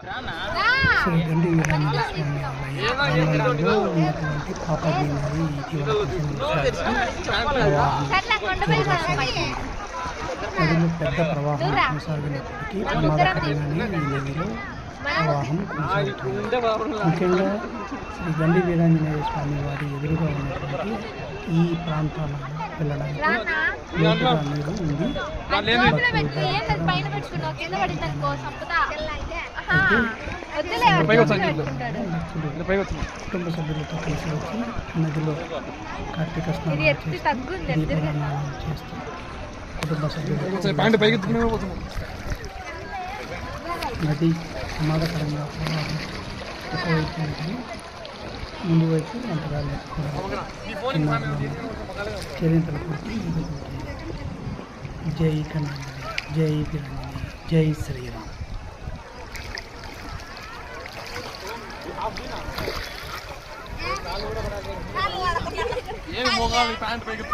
స్వామి ఆలయ ఆలయంలో ఉన్నటువంటి పాపదీనాన్ని ఇటీవల నదిలో పెద్ద ప్రవాహం కొనసాగినప్పటికీ ప్రమాదకరంగానే ఈ నదిలో ప్రవాహం కొనసాగుతుంది. ముఖ్యంగా శ్రీ గండి వీరాంజనేయ స్వామి వారి ఎదురుగా ఉన్నటువంటి ఈ ప్రాంతాలను వెళ్ళడానికి లోతుగా నీరు ఉంది. కుటుంబ సభ్యులతో కలిసి వచ్చి నదిలో కార్తీక స్నానం చేస్తూ కుటుంబ సభ్యులతో నది ప్రమాదకరంగా ప్రవాహం ఒకవైపు ఉంటుంది ముందు వైపు అంతగా జై కన్నడ జై పిరంజని జై శ్రీరామ్. ఏమి మోగాలి? ప్యాంట్ పైకి.